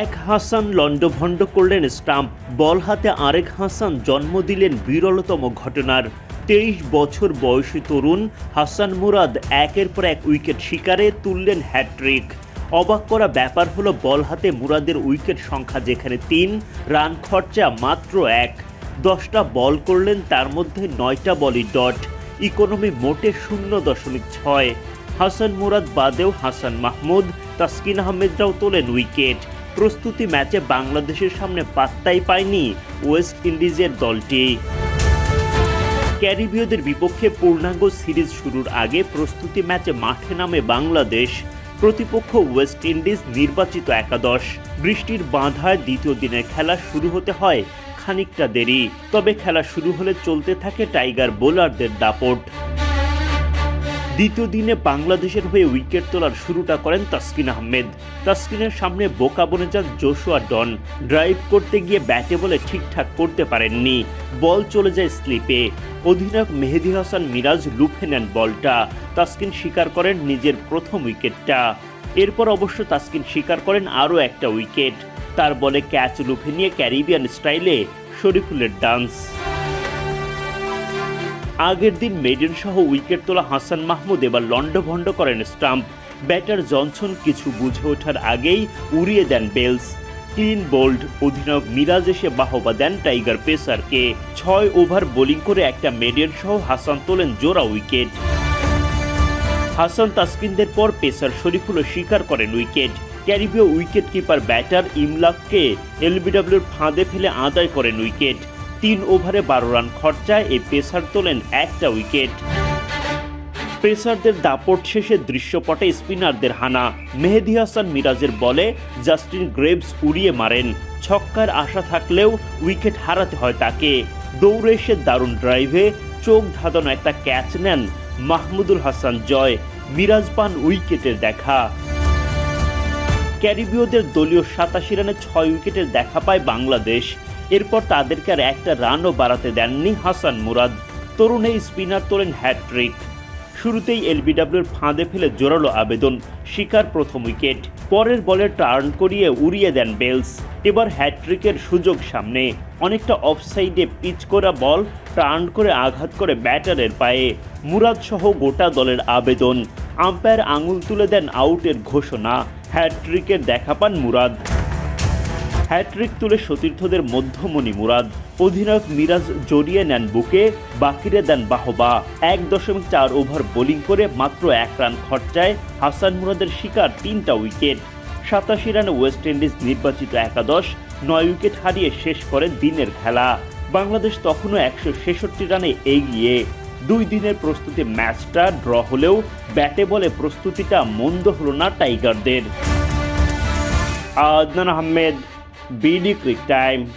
এক হাসান লণ্ডভণ্ড করলেন স্টাম্প। বল হাতে আরেক হাসান জন্ম দিলেন বিরলতম ঘটনার। তেইশ বছর বয়সী তরুণ হাসান মুরাদ একের পর এক উইকেট শিকারে তুললেন হ্যাট্রিক অবাক করা ব্যাপার হলো, বল হাতে মুরাদের উইকেট সংখ্যা যেখানে তিন, রান খরচা মাত্র এক। দশটা বল করলেন, তার মধ্যে নয়টা বলই ডট। ইকোনমি মোটে শূন্য দশমিক ছয়। হাসান মুরাদ বাদেও হাসান মাহমুদ, তাসকিন আহমেদরাও তোলেন উইকেট। প্রস্তুতি ম্যাচে বাংলাদেশের সামনে পাত্তাই পায়নি ওয়েস্ট ইন্ডিজের দলটি। ক্যারিবীয়দের বিপক্ষে পূর্ণাঙ্গ সিরিজ শুরুর আগে প্রস্তুতি ম্যাচে মাঠে নামে বাংলাদেশ। প্রতিপক্ষ ওয়েস্ট ইন্ডিজ নির্বাচিত একাদশ। বৃষ্টির বাঁধায় দ্বিতীয় দিনের খেলা শুরু হতে হয় খানিকটা দেরি। তবে খেলা শুরু হলে চলতে থাকে টাইগার বোলারদের দাপট। দ্বিতীয় দিনে বাংলাদেশের হয়ে উইকেট তোলার শুরুটা করেন তাসকিন আহমেদ। তাসকিনের সামনে বোকা বনে যান জোশুয়া ডন। ড্রাইভ করতে গিয়ে ব্যাটে বলে ঠিকঠাক করতে পারেননি। বল চলে যায় স্লিপে। অধিনায়ক মেহেদি হাসান মিরাজ লুফে নেন বলটা। তাসকিন স্বীকার করেন নিজের প্রথম উইকেটটা। এরপর অবশ্য তাসকিন স্বীকার করেন আরও একটা উইকেট। তার বলে ক্যাচ লুফে নিয়ে ক্যারিবিয়ান স্টাইলে শরীফুলের ডান্স। আগের দিন মেডেন সহ উইকেট তোলা হাসান মাহমুদ এবার লন্ডভন্ড করেন স্টাম্প। ব্যাটার জনসন কিছু বুঝে ওঠার আগেই উড়িয়ে দেন বেলস। ক্লিন বোল্ড অধিনায়ক মিরাজ এসে বাহবা দেন টাইগার পেসারকে। ছয় ওভার বোলিং করে একটা মেডেন সহ হাসান তোলেন জোড়া উইকেট। হাসান তাসকিনদের পর পেসার শরীফুলও স্বীকার করেন উইকেট। ক্যারিবীয় উইকেট কিপার ব্যাটার ইমলাককে এলবিডব্লিউর ফাঁদে ফেলে আদায় করেন উইকেট। তিন ওভারে বারো রান খরচায় এই পেসার তোলেন একটা উইকেট। পেসারদের দাপট শেষে দৃশ্যপটে স্পিনারদের হানা। মেহেদি হাসান মিরাজের বলে জাস্টিন গ্রেভস উড়িয়ে মারেন। ছক্কার আশা থাকলেও উইকেট হারাতে হয় তাকে। দৌড়ে এসে দারুণ ড্রাইভে চোখ ধাঁধানো একটা ক্যাচ নেন মাহমুদুল হাসান জয় মিরাজ পান উইকেটের দেখা। ক্যারিবীয়দের দলীয় সাতাশি রানে ছয় উইকেটের দেখা পায় বাংলাদেশ। এরপর তাদেরকে আর একটা রানও বাড়াতে দেননি হাসান মুরাদ। তরুণ এই স্পিনার তোলেন হ্যাট্রিক শুরুতেই এলবিডব্লিউর ফাঁদে ফেলে জোরালো আবেদন। শিকার প্রথম উইকেট। পরের বলে টার্ন করিয়ে উড়িয়ে দেন বেলস। এবার হ্যাট্রিকের সুযোগ সামনে। অনেকটা অফসাইডে পিচ করা বল, টার্ন করে আঘাত করে ব্যাটারের পায়ে। মুরাদ সহ গোটা দলের আবেদন। আম্পায়ার আঙুল তুলে দেন আউটের ঘোষণা। হ্যাট্রিকের দেখা পান মুরাদ। হ্যাট্রিক তুলে সতীর্থদের মধ্যমণি মুরাদ, অধিনায়ক মিরাজ জড়িয়ে নেন বুকে, বাকিরে দেন বাহবা। এক দশমিক চার ওভার বোলিং করে মাত্র এক রান খরচায় হাসান মুরাদের শিকার তিনটা উইকেট। সাতাশি রানে ওয়েস্ট ইন্ডিজ নির্বাচিত একাদশ, নয় উইকেট হারিয়ে শেষ করে দিনের খেলা। বাংলাদেশ তখনও একশো ছেষট্টি রানে এগিয়ে। দুই দিনের প্রস্তুতি ম্যাচটা ড্র হলেও ব্যাটে বলে প্রস্তুতিটা মন্দ হলো না টাইগারদের। Adnan Ahmed BD Quick Time.